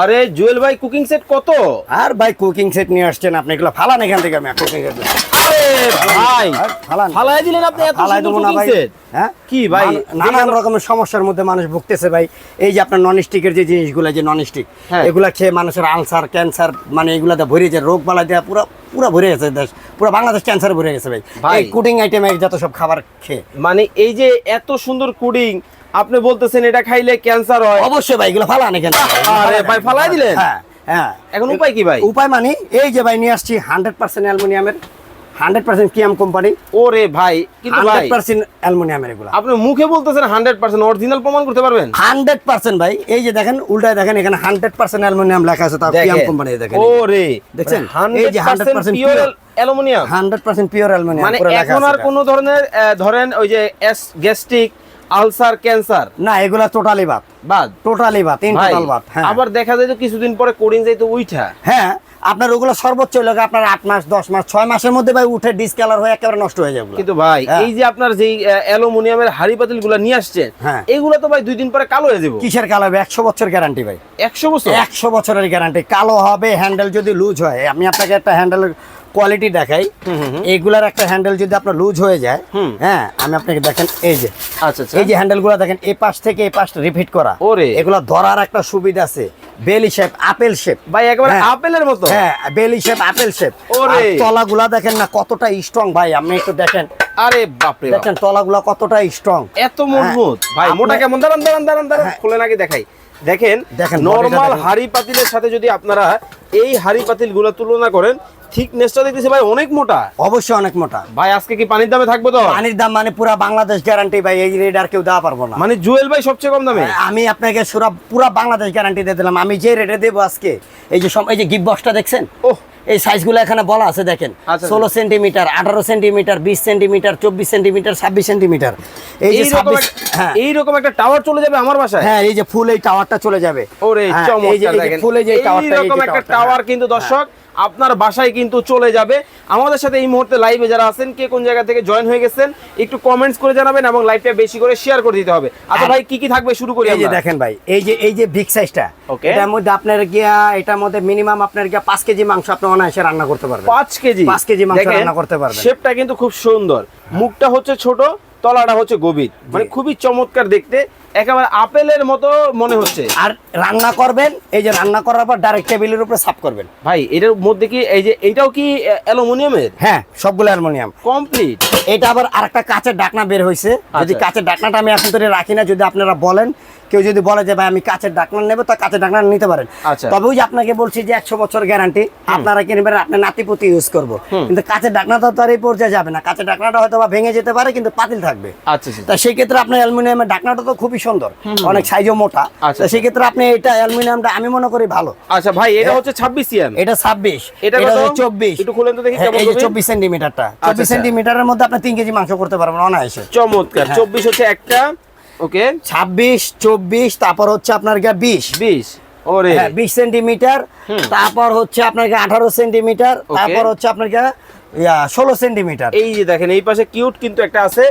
আরে জুয়েল ভাই cooking set কত? আর ভাই কুকিং সেট নিয়ে আসছেন আপনি এগুলো ফালান এখান থেকে আমি কুকিং সেট আরে ভাই ফালান। ফালাই দিলেন আপনি এত ফালাই দেবো না ভাই। হ্যাঁ? কি ভাই? নানান রকমের সমস্যার মধ্যে মানুষ ভুগতেছে ভাই। এই যে আপনার নন স্টিকের যে জিনিসগুলো যে নন স্টিক হ্যাঁ। এগুলা খেয়ে মানুষের আলসার ক্যান্সার মানে এগুলাতে ভরে যায় রোগ বালা দেওয়া পুরো পুরো ভরে গেছে দেশ। পুরো বাংলাদেশ ক্যান্সার ভরে গেছে ভাই। ভাই। এই কুডিং আইটেমে যত সব খাবার খেয়ে। মানে এই যে এত সুন্দর কুডিং আপনি বলতেছেন এটা খাইলে ক্যান্সার হয়। অবশ্যই ভাই এগুলো ফালান এখানে আরে ভাই, ফালাই দিলেন? হ্যাঁ হ্যাঁ। এখন উপায় কি ভাই? উপায় মানে এই যে ভাই নিয়ে আসছি হান্ড্রেড পার্সেন্ট অ্যালুমিনিয়ামের হান্ড্রেড পার্সেন্ট কিয়াম কোম্পানি। ওরে ভাই কিন্তু হান্ড্রেড পার্সেন্ট অ্যালুমিনিয়ামের এগুলো। আপনি মুখে বলতেছেন হান্ড্রেড পার্সেন্ট অরিজিনাল প্রমাণ করতে পারবেন? হান্ড্রেড পার্সেন্ট ভাই এই যে দেখেন উল্টায় দেখেন এখানে হান্ড্রেড পার্সেন্ট অ্যালুমিনিয়াম লেখা আছে কিয়াম কোম্পানি দেখেন। ওরে দেখছেন? এই যে percent 100% pure aluminium? Hundred percent pure aluminium মানে এখন আর কোনো ধরনের ধরেন ওই যে গ্যাস্ট্রিক আলসার ক্যান্সার? না এগুলা টোটালি বাদ। বাদ? টোটালি বাদ তিন টোটাল বাদ হ্যাঁ। আবার দেখা যায় তো কিছুদিন পরে কোডিং যাইতো উইঠা। হ্যাঁ আপনার ওগুলো সর্বোচ্চ লাগে আপনার আট মাস দশ মাস ছয় মাসের মধ্যে ভাই উঠে ডিসকালার হয়ে একেবারে নষ্ট হয়ে যাবে কিন্তু ভাই হ্যাঁ। এই যে আপনার যে অ্যালুমিনিয়ামের হাড়ি পাতিলগুলো নিয়ে আসছেন হ্যাঁ। এগুলো তো ভাই দুই দিন পরে কালো হয়ে যাবে কিসের কালো হবে? একশো বছর গ্যারান্টি ভাই। একশো বছর? একশো বছরের গ্যারান্টি কালো হবে হ্যান্ডেল যদি লুজ হয় আমি আপনাকে একটা হ্যান্ডেলের কোয়ালিটি দেখাই। এইগুলার একটা হ্যান্ডেল যদি আপনার লুজ হয়ে যায় হ্যাঁ আমি আপনাকে দেখেন এই যে। আচ্ছা আচ্ছা। এই যে হ্যান্ডেলগুলো দেখেন এই পাশ থেকে এই পাশ রিপিট করা। ওরে। এগুলো ধরার একটা সুবিধা আছে। বেলি শেপ আপেল শেপ ভাই একেবারে হ্যাঁ। আপেলের মতো? হ্যাঁ বেলি শেপ আপেল শেপ ওরে। তলাগুলা দেখেন না কতটা স্ট্রং ভাই আপনি একটু দেখেন। আরে বাপরে বাপ। দেখেন তলাগুলা কতটা স্ট্রং এত মজবুত। হ্যাঁ। ভাই মোটা কেমন? দাঁড়ান দাঁড়ান দাঁড়ান দাঁড়ান। হ্যাঁ। খুলে নাকি দেখাই। দেখেন নর্মাল হাড়ি পাতিলের সাথে যদি আপনারা এই হাড়ি পাতিলগুলো তুলনা করেন থিকনেসটা দেখতেছি ভাই অনেক মোটা। অবশ্যই অনেক মোটা। ভাই আজকে কি পানির দামে থাকব তো? পানির দাম মানে পুরা বাংলাদেশ গ্যারান্টি ভাই এই রেট আর কেউ দেওয়া পারব না। মানে জুয়েল ভাই সবচেয়ে কম দামে? আমি আপনাকে সুরা পুরা বাংলাদেশ গ্যারান্টি দিয়ে দিলাম। আমি যে রেটে দেবো আজকে এই যে এই যে গিফট বক্সটা দেখছেন? ওহ এই সাইজগুলো এখানে বলা আছে দেখেন। আচ্ছা। ষোলো সেন্টিমিটার আঠারো সেন্টিমিটার বিশ সেন্টিমিটার চব্বিশ সেন্টিমিটার ছাব্বিশ সেন্টিমিটার এই যে এইরকম হ্যাঁ। এইরকম একটা টাওয়ার চলে যাবে আমার বাসায়? হ্যাঁ এই যে ফুল এই টাওয়ারটা চলে যাবে। ওরে হ্যাঁ, এই যে- ফুল এই যে টাওয়ারটা এইরকম একটা টাওয়ার হ্যাঁ। কিন্তু দর্শক আপনার বাসায় কিন্তু চলে যাবে। আমাদের সাথে এই মুহূর্তে লাইভে যারা আছেন কে কোন জায়গা থেকে জয়েন হয়ে গেছেন একটু কমেন্টস করে জানাবেন এবং লাইভটা বেশি করে শেয়ার করে দিতে হবে। আচ্ছা ভাই কি কি থাকবে? শুরু করি এই যে আমরা। দেখেন ভাই এই যে এই যে বিগ সাইজটা. এটার মধ্যে আপনার গিয়া এটার মধ্যে মিনিমাম আপনার গিয়া পাঁচ কেজি মাংস আপনি অনায়াসে রান্না করতে পারবেন। পাঁচ কেজি? পাঁচ কেজি মাংস রান্না করতে পারবেন। শেপটা কিন্তু খুব সুন্দর। মুখটা হচ্ছে ছোট তলাটা হচ্ছে গভীর। মানে খুবই চমৎকার দেখতে একেবারে আপেলের মতো মনে হচ্ছে। আর রান্না করবেন এই যে রান্না করার পর ডাইরেক্ট টেবিলের উপরে সাফ করবেন। ভাই এটার মধ্যে কি এই যে এইটাও কি অ্যালুমিনিয়ামের? হ্যাঁ সবগুলো অ্যালুমিনিয়াম। কমপ্লিট এটা আবার আরেকটা কাঁচের ডাকনা বের হয়েছে। যদি আচ্ছা। কাঁচের ডাকনাটা আমি এখন ধরে রাখি না যদি আপনারা বলেন কেউ যদি বলে যে ভাই আমি কাঁচের ডাকনা নেব তা কাঁচের ডাকনা নিতে পারেন। আচ্ছা। তবে ওই যে আপনাকে বলছি যে একশো বছর গ্যারান্টি আপনারা কিনবেন আপনার নাতিপুতি ইউজ করব। কিন্তু কাঁচের ডাকনাটা তো আর এই পর্যায়ে যাবে না। কাঁচের ডাকনাটা হয়তো বা ভেঙে যেতে পারে কিন্তু পাতিল থাকবে। আচ্ছা আচ্ছা। তা সেই ক্ষেত্রে আপনার অ্যালুমিনিয়ামের ডাকনাটা তো খুবই সুন্দর। অনেক সাইজও মোটা। আচ্ছা। সেই ক্ষেত্রে আপনি এটা অ্যালুমিনিয়ামটা আমি মনে করি ভালো। আচ্ছা ভাই এটা হচ্ছে ছাব্বিশ সিএম এটা ছাব্বিশ। এটা এটা কত? চব্বিশ। একটু খুলেন তো দেখি হ্যাঁ, কেমন এই যে গভীর? চব্বিশ সেন্টিমিটারটা চব্বিশ আচ্ছা। সেন্টিমিটারের মধ্যে আপনি তিন কেজি মাংস করতে পারবেন অনায়াসে। চমৎকার। হ্যাঁ। চব্বিশ হচ্ছে একটা ওকে? ছাব্বিশ চব্বিশ তারপর হচ্ছে আপনার গিয়ে বিশ। বিশ। ওরে। হ্যাঁ বিশ সেন্টিমিটার তারপর হচ্ছে আপনার গিয়ে আঠারো সেন্টিমিটার তারপর হচ্ছে আপনার ষোলো সেন্টিমিটার। এই যে দেখেন এই পাশে কিউট কিন্তু একটা আছে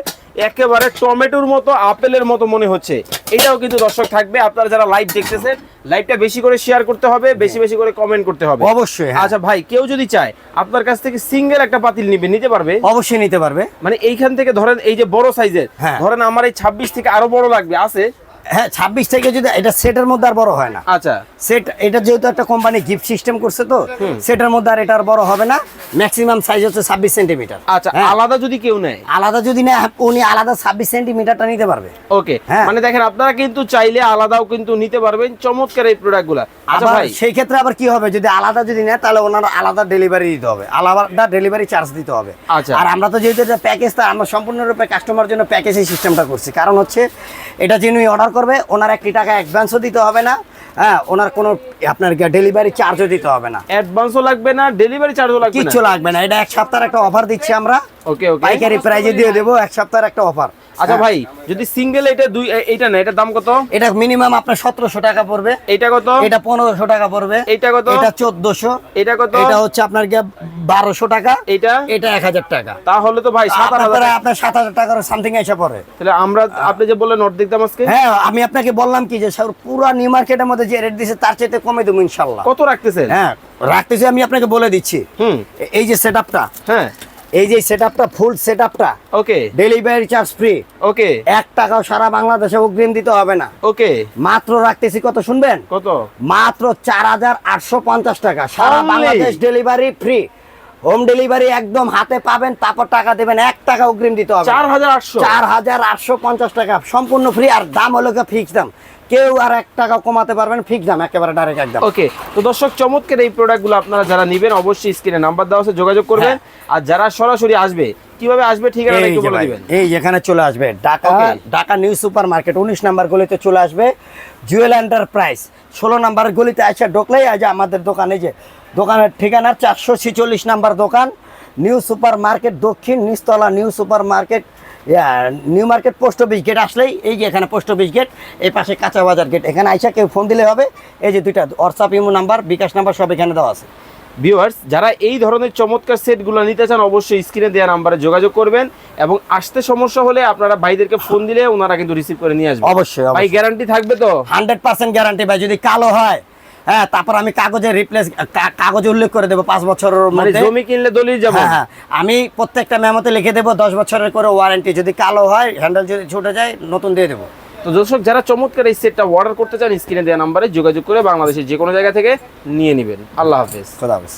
একেবারে টমেটোর মতো আপেলের মতো মনে হচ্ছে। এটাও কিন্তু দর্শক থাকবে আপনারা যারা লাইভ দেখতেছেন লাইভটা বেশি করে শেয়ার করতে হবে বেশি বেশি করে কমেন্ট করতে হবে। অবশ্যই হ্যাঁ। আচ্ছা ভাই কেউ যদি চায় আপনার কাছ থেকে সিঙ্গেল একটা পাতিল নিবে নিতে পারবে? অবশ্যই নিতে পারবে। মানে এইখান থেকে ধরেন এই যে বড় সাইজের হ্যাঁ। ধরেন আমার এই ছাব্বিশ থেকে আরও বড় লাগবে আছে? হ্যাঁ ছাব্বিশ থেকে যদি এটা সেটের মধ্যে আর বড় হয় না। আচ্ছা। সেট এটা যেহেতু একটা কোম্পানি গিফট সিস্টেম করছে তো সেটার মধ্যে আর এটা আর বড় হবে না। ম্যাক্সিমাম সাইজ হচ্ছে ছাব্বিশ সেন্টিমিটার আচ্ছা আলাদা যদি কেউ নেয়? আলাদা যদি না উনি আলাদা ছাব্বিশ সেন্টিমিটারটা নিতে পারবে। ওকে হ্যাঁ। মানে দেখেন আপনারা কিন্তু চাইলে আলাদাও কিন্তু নিতে পারবেন চমৎকার এই প্রোডাক্টগুলা আচ্ছা ভাই। সেই ক্ষেত্রে আবার কি হবে যদি আলাদা যদি নেয় তাহলে ওনার আলাদা ডেলিভারি দিতে হবে আলাদা ডেলিভারি চার্জ দিতে হবে। আচ্ছা। আর আমরা তো যেহেতু এটা প্যাকেজ তা আমরা সম্পূর্ণরূপে কাস্টমার জন্য প্যাকেজের সিস্টেমটা করছি। কারণ হচ্ছে এটা যিনি অর্ডার করবে ওনার একটি টাকা অ্যাডভান্সও দিতে হবে না হ্যাঁ ওনার কোনো আপনার ডেলিভারি চার্জও দিতে হবে না। অ্যাডভান্সও লাগবে না ডেলিভারি চার্জও লাগবে কিছু লাগবে না এটা এক সপ্তাহের একটা অফার দিচ্ছি আমরা। ওকে ওকে পাইকারি প্রাইজে দিয়ে দেবো এক সপ্তাহের একটা অফার আচ্ছা হ্যাঁ। ভাই যদি সিঙ্গেল এটা দুই এ- এইটা না এটার দাম কত? এটা মিনিমাম আপনার সতেরোশো টাকা পড়বে। এইটা কত? এটা পনেরোশো টাকা পড়বে। এইটা কত? এটা চোদ্দশো। এটা কত? এটা হচ্ছে আপনার গিয়ে বারোশো টাকা। এইটা? এটা এক হাজার টাকা। তাহলে তো ভাই সাত আট হাজার আপনার টাকা। আপনার সাত হাজার টাকার সামথিং এসে পড়ে। তাহলে আমরা আপনি যে বললেন অর্ধেক দাম আজকে? হ্যাঁ আমি আপনাকে বললাম কি যে সব- পুরা নিউ মার্কেটের মধ্যে যে রেট দিছে তার চাইতে কমে দেবো ইনশাল্লাহ। কত রাখতেছেন? হ্যাঁ রাখতেছি আমি আপনাকে বলে দিচ্ছি। হুম। এই যে সেট আপটা হ্যাঁ। এই যে সেট আপটা ফুল সেট আপটা okay delivery charge free okay এক টাকাও সারা বাংলাদেশে অগ্রিম দিতে হবে না। ওকে মাত্র রাখতেছি কত শুনবেন? কত? মাত্র চার হাজার আটশো পঞ্চাশ টাকা। সারা Bangladesh delivery free home delivery একদম হাতে পাবেন তারপর টাকা দেবেন এক টাকা অগ্রিম দিতে হবে। চার হাজার আটশো? চার হাজার আটশো পঞ্চাশ টাকা সম্পূর্ণ ফ্রি আর দাম হলো ফিক্স দাম। কেউ আর এক টাকা কমাতে পারবেন ফিক্স দাম একেবারে ডাইরেক্ট একদম। ওকে তো দর্শক চমৎকার এই প্রোডাক্টগুলো আপনারা যারা নেবেন অবশ্যই স্ক্রিনে নাম্বার দেওয়া আছে যোগাযোগ করবেন। আর যারা সরাসরি আসবে কীভাবে আসবে ঠিকানা হ্যাঁ। একটু বলে দিবেন। এই যেখানে চলে আসবে Dhaka Dhaka new super market উনিশ নাম্বার গলিতে চলে আসবে জুয়েল এন্টারপ্রাইজ ষোলো নাম্বার গলিতে আসে ঢুকলেই আজ আমাদের দোকানে যে দোকানের ঠিকানা চারশো ছিচল্লিশ নাম্বার দোকান নিউ সুপার মার্কেট দক্ষিণ নিস্তলা new super market new market post office gate আসলেই এই যে এখানে পোস্ট অফিস গেট এই পাশে কাঁচা বাজার গেট এখানে আইসা কেউ ফোন দিলে হবে। এই যে দুইটা WhatsApp Imo number bKash number সব এখানে দেওয়া আছে। ভিউয়ার্স যারা এই ধরনের চমৎকার সেটগুলো নিতে চান অবশ্যই স্ক্রিনে দেওয়া নাম্বারে যোগাযোগ করবেন এবং আসতে সমস্যা হলে আপনারা ভাইদেরকে ফোন দিলে ওনারা কিন্তু রিসিভ করে নিয়ে আসবেন অবশ্যই, ভাই গ্যারান্টি থাকবে তো? হান্ড্রেড পার্সেন্ট গ্যারান্টি ভাই যদি কালো হয় হ্যাঁ তারপর আমি কাগজে রিপ্লেস কাগজে উল্লেখ করে দেবো পাঁচ বছরের মানে মধ্যে। জমি কিনলে দলিল যাবে। হ্যাঁ হ্যাঁ। আমি প্রত্যেকটা মেমোতে লিখে দেবো দশ বছরের করে ওয়ারেন্টি যদি কালো হয় হ্যান্ডেল যদি ছুটে যায় নতুন দিয়ে দেবো। তো দর্শক যারা চমৎকার এই সেটটা অর্ডার করতে চান স্ক্রিনে দেওয়া নাম্বারে যোগাযোগ করে বাংলাদেশের যে কোনো জায়গা থেকে নিয়ে নেবেন। আল্লাহ হাফেজ। খোদা হাফেজ।